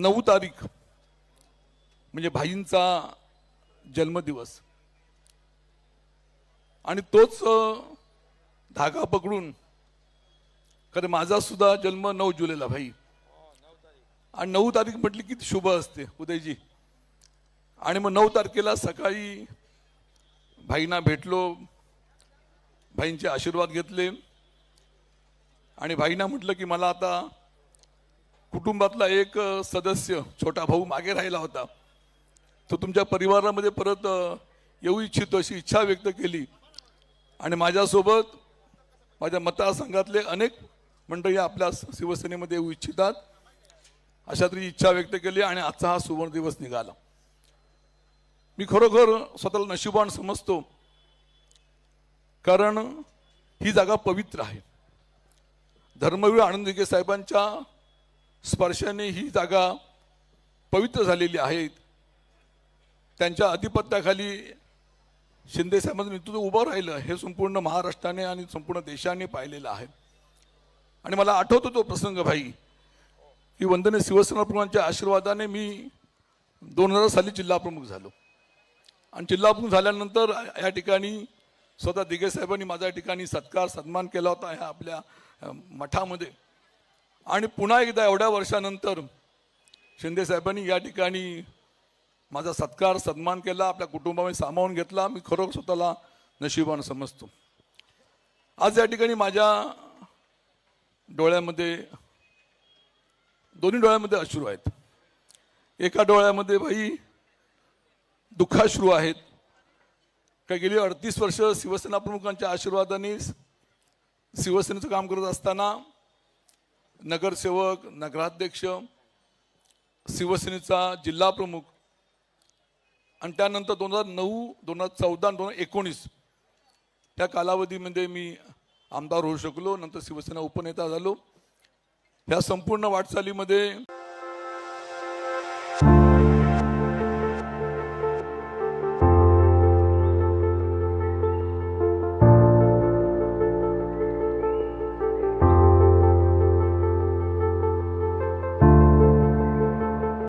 नऊ तारीख म्हणजे भाईंचा जन्मदिवस. आणि तोच धागा पकडून खरं माझा सुद्धा जन्म नऊ जुलैला भाई. आणि नऊ तारीख म्हटली की शुभ असते उदयजी. आणि मग नऊ तारखेला सकाळी भाईंना भेटलो भाईंचे आशीर्वाद घेतले. आणि भाईंना म्हटलं की मला आता कुटुंबातला एक सदस्य छोटा भाऊ मागे राहिला होता. तो तुमच्या परिवारामध्ये परत येऊ इच्छितो अशी इच्छा व्यक्त केली. आणि माझ्यासोबत माझ्या मतदारसंघातले अनेक मंडळी आपल्या शिवसेनेमध्ये येऊ इच्छितात अशा तरी इच्छा व्यक्त केली आणि आजचा हा सुवर्ण दिवस निघाला. मी खरोखर स्वतःला नशिबान समजतो कारण ही जागा पवित्र आहे. धर्मवीर आनंद साहेबांच्या स्पर्शाने ही जागा पवित्र झालेली आहे. त्यांच्या अधिपत्याखाली शिंदे साहेबांचं नेतृत्व उभं राहिलं हे संपूर्ण महाराष्ट्राने आणि संपूर्ण देशाने पाहिलेलं आहे. आणि मला आठवतो तो प्रसंग भाई. की वंदने शिवसेनाप्रमुखांच्या आशीर्वादाने मी दोन हजार साली जिल्हाप्रमुख झालो. आणि जिल्हाप्रमुख झाल्यानंतर या ठिकाणी स्वतः दिघे साहेबांनी माझ्या ठिकाणी सत्कार सन्मान केला होता ह्या आपल्या मठामध्ये. आणि पुन्हा एकदा एवढ्या वर्षानंतर शिंदे साहेबांनी या ठिकाणी माझा सत्कार सन्मान केला आपल्या कुटुंबामध्ये सामावून घेतला. मी खरोखर स्वतःला नशिबान समजतो. आज या ठिकाणी माझ्या डोळ्यामध्ये दोन्ही डोळ्यामध्ये अश्रू आहेत. एका डोळ्यामध्ये भाई दुःखाश्रू आहेत. का गेली अडतीस वर्ष शिवसेना प्रमुखांच्या आशीर्वादाने शिवसेनेचं काम करत असताना नगरसेवक नगराध्यक्ष शिवसेनेचा जिल्हा प्रमुख आणि त्यानंतर दोन हजार नऊ दोन हजार चौदा दोन हजार एकोणीस त्या कालावधीमध्ये मी आमदार होऊ शकलो. नंतर शिवसेना उपनेता झालो. ह्या संपूर्ण वाटचालीमध्ये